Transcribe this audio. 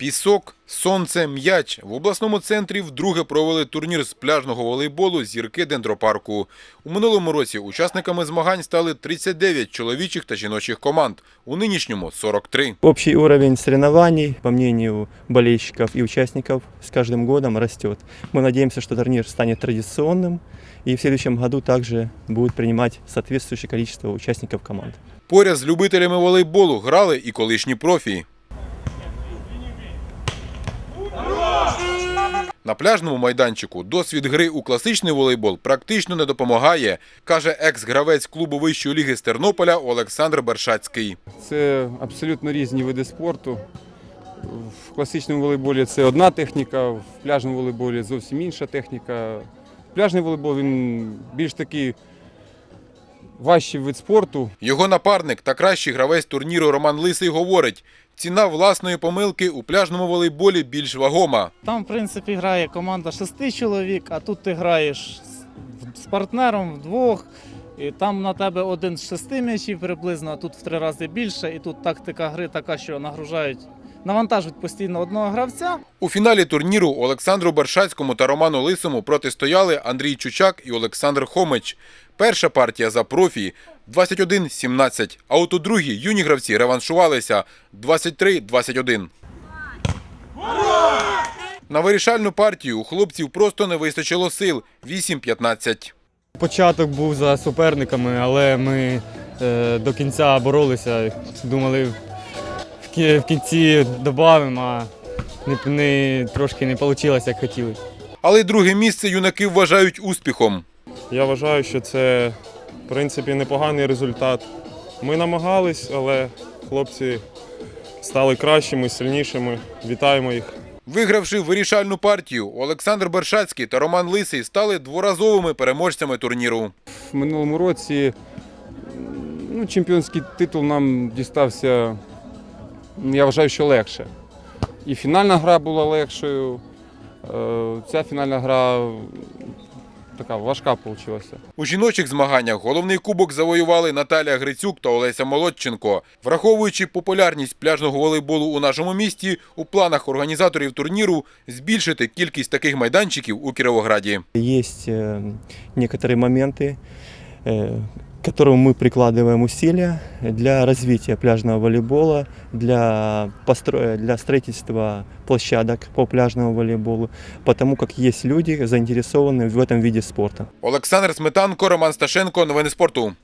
Пісок, сонце, м'яч. В обласному центрі вдруге провели турнір з пляжного волейболу «Зірки дендропарку». У минулому році учасниками змагань стали 39 чоловічих та жіночих команд. У нинішньому – 43. Общий уровень соревнований, по мнению болельщиков и участников, с каждым годом растет. Мы надеемся, что турнир станет традиционным и в следующем году также будет принимать соответствующее количество участников команд. Поряд з любителями волейболу грали і колишні профі. На пляжному майданчику досвід гри у класичний волейбол практично не допомагає, каже екс-гравець клубу вищої ліги з Тернополя Олександр Бершацький. Це абсолютно різні види спорту. В класичному волейболі це одна техніка, в пляжному волейболі зовсім інша техніка. Пляжний волейбол він більш такий важчий вид спорту. Його напарник та кращий гравець турніру Роман Лисий говорить, ціна власної помилки у пляжному волейболі більш вагома. Там, в принципі, грає команда шести чоловік, а тут ти граєш з- партнером вдвох. І там на тебе один з шести м'ячів приблизно, а тут в три рази більше. І тут тактика гри така, що нагружають, навантажують постійно одного гравця. У фіналі турніру Олександру Бершацькому та Роману Лисому протистояли Андрій Чучак і Олександр Хомич. Перша партія за профі 21-17, а от у другій юні гравці реваншувалися 23-21. На вирішальну партію у хлопців просто не вистачило сил 8-15. Початок був за суперниками, але ми е, до кінця боролися. Думали, в в кінці додамо, а не, не, трошки не вийшло, як хотіли. Але й друге місце юнаки вважають успіхом. Я вважаю, що це в принципі непоганий результат. Ми намагались, але хлопці стали кращими, сильнішими. Вітаємо їх. Вигравши вирішальну партію, Олександр Бершацький та Роман Лисий стали дворазовими переможцями турніру. В минулому році ну, чемпіонський титул нам дістався, я вважаю, що легше. І фінальна гра була легшою. Е, Ця фінальна гра м, така важка вийшла. У жіночих змаганнях головний кубок завоювали Наталія Грицюк та Олеся Молодченко. Враховуючи популярність пляжного волейболу у нашому місті, у планах організаторів турніру збільшити кількість таких майданчиків у Кіровограді. Есть э, некоторые моменты, э, к которым мы прикладываем усилия для развития пляжного волейбола, для, построя, для строительства площадок по пляжному волейболу, потому как есть люди заинтересованные в этом виде спорта. Олександр Сметанко, Роман Сташенко. Новини спорту.